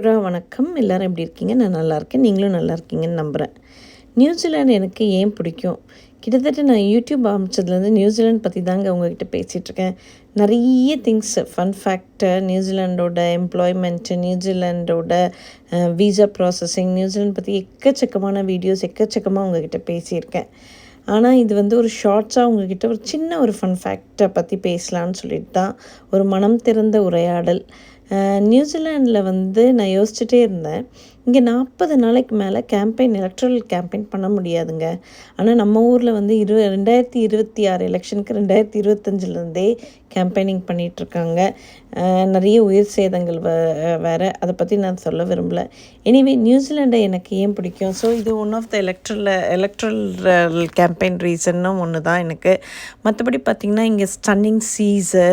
புறா வணக்கம். எல்லோரும் எப்படி இருக்கீங்க? நான் நல்லா இருக்கேன். நீங்களும் நல்லா இருக்கீங்கன்னு நம்புகிறேன் நியூசிலாண்டு எனக்கு ஏன் பிடிக்கும்? கிட்டத்தட்ட நான் யூடியூப் ஆரம்பித்ததுலேருந்து நியூசிலாண்ட் பற்றி தாங்க உங்ககிட்ட பேசிகிட்ருக்கேன் நிறைய திங்ஸ் ஃபன் ஃபேக்டர் நியூசிலாண்டோட எம்ப்ளாய்மெண்ட்டு நியூசிலாண்டோட வீசா ப்ராசஸிங் நியூசிலாண்ட் பற்றி எக்கச்சக்கமான வீடியோஸ் எக்கச்சக்கமாக உங்ககிட்ட பேசியிருக்கேன். ஆனால் இது வந்து ஒரு ஷார்ட்ஸாக உங்ககிட்ட ஒரு சின்ன ஒரு ஃபன் ஃபேக்டை பற்றி பேசலான்னு சொல்லிட்டு தான் ஒரு மனம் திறந்த உரையாடல். நியூசிலாண்டில் வந்து நான் யோசிச்சுட்டே இருந்தேன். இங்கே நாற்பது நாளைக்கு மேலே கேம்பெயின் எலக்ட்ரல் கேம்பெயின் பண்ண முடியாதுங்க. ஆனால் நம்ம ஊரில் வந்து இரு ரெண்டாயிரத்தி இருபத்தி ஆறு எலெக்ஷனுக்கு ரெண்டாயிரத்தி இருபத்தஞ்சிலேருந்தே கேம்பெயினிங் பண்ணிகிட்ருக்காங்க நிறைய உயிர் சேதங்கள் வ வேறு. அதை பற்றி நான் சொல்ல விரும்பலை. எனிவே நியூசிலாண்டை எனக்கு ஏன் பிடிக்கும்? ஸோ இது one of the electoral electoral campaign ரீசன்னும் ஒன்று தான் எனக்கு. மற்றபடி பார்த்திங்கன்னா இங்கே ஸ்டன்னிங் சீஸு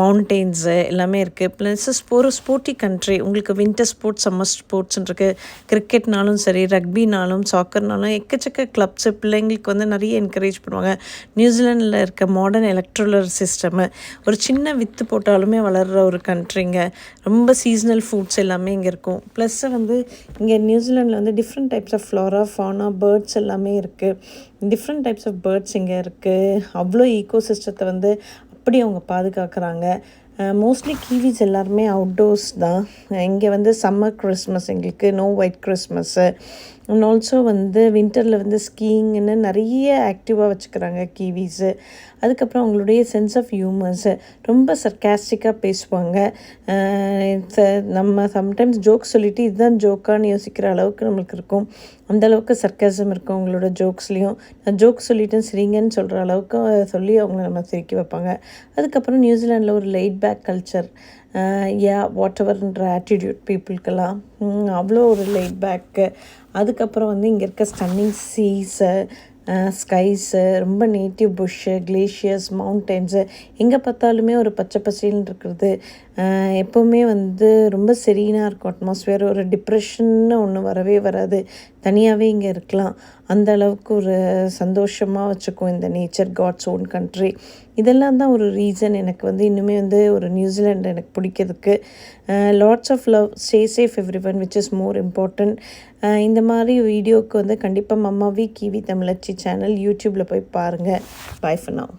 மவுண்டெயின்ஸு எல்லாமே இருக்குது ப்ளஸ் ஒரு ஸ்போர்ட்டி கண்ட்ரி உங்களுக்கு வின்டர் ஸ்போர்ட்ஸ் சம்மர் ஸ்போர்ட்ஸ் இருக்குது கிரிக்கெட்னாலும் சரி ரக்பினாலும் சாக்கர்னாலும் எக்கச்சக்க கிளப்ஸு பிள்ளைங்களுக்கு வந்து நிறைய என்கரேஜ் பண்ணுவாங்க. நியூசிலாண்டில் இருக்க மாடர்ன் எலக்ட்ரோலர் சிஸ்டமு ஒரு சின்ன வித்து போட்டாலுமே வளர்கிற ஒரு கண்ட்ரிங்க ரொம்ப சீசனல் ஃபுட்ஸ் எல்லாமே இங்கே இருக்கும். ப்ளஸ் வந்து இங்கே நியூசிலாண்டில் வந்து different types of flora fauna birds எல்லாமே இருக்குது டிஃப்ரெண்ட் டைப்ஸ் ஆஃப் பேர்ட்ஸ் இங்கே இருக்குது அவ்வளோ ஈக்கோ சிஸ்டத்தை வந்து அப்படி அவங்க பாதுகாக்கிறாங்க. மோஸ்ட்லி கீவிஸ் எல்லாருமே அவுட்டோர்ஸ் தான். இங்கே வந்து சம்மர் கிறிஸ்மஸ் எங்களுக்கு no white Christmas and also வந்து வின்டரில் வந்து ஸ்கீயிங்னு நிறைய ஆக்டிவாக வச்சுக்கிறாங்க கிவிஸு அதுக்கப்புறம் அவங்களுடைய சென்ஸ் ஆஃப் ஹியூமர்ஸு ரொம்ப சர்க்காஸ்டிக்காக பேசுவாங்க. நம்ம சம்டைம்ஸ் ஜோக் சொல்லிவிட்டு இதுதான் ஜோக்கான்னு யோசிக்கிற அளவுக்கு நம்மளுக்கு இருக்கும். அந்தளவுக்கு சர்க்காசம் இருக்கும் அவங்களோட ஜோக்ஸ்லேயும் நான் ஜோக் சொல்லிட்டேன் சரிங்கன்னு சொல்கிற அளவுக்கு சொல்லி அவங்கள நம்ம சிரிக்க வைப்பாங்க. அதுக்கப்புறம் நியூசிலாண்டில் ஒரு laid back culture yeah what எவர்ன்ற attitude பீப்புளுக்கெல்லாம் அவ்வளோ ஒரு லைட் பேக்கு அதுக்கப்புறம் வந்து இங்கே இருக்க ஸ்டன்னிங் சீஸு ஸ்கைஸு ரொம்ப நேட்டிவ் புஷ்ஷு கிளேஷியர்ஸ் மவுண்டென்ஸு எங்கே பார்த்தாலுமே ஒரு பச்சை பசேல்னு இருக்கிறது எப்போவுமே வந்து ரொம்ப செரீனாக இருக்கும். அட்மாஸ்ஃபியர் ஒரு டிப்ரெஷன்னு ஒன்று வரவே வராது. தனியாகவே இங்கே இருக்கலாம். அந்த அளவுக்கு ஒரு சந்தோஷமாக வச்சுக்கும் இந்த நேச்சர் காட்ஸ் ஓன் கண்ட்ரி இதெல்லாம் தான் ஒரு ரீசன் எனக்கு வந்து இன்னுமே வந்து ஒரு நியூசிலாண்டு எனக்கு பிடிக்கிறதுக்கு. Lots of love stay safe every one which is more important இந்த மாதிரி வீடியோவுக்கு வந்து கண்டிப்பாக மம்மாவி கிவி தமிழச்சி சேனல் யூடியூப்பில் போய் பாருங்கள் பாய் ஃபர் நவ்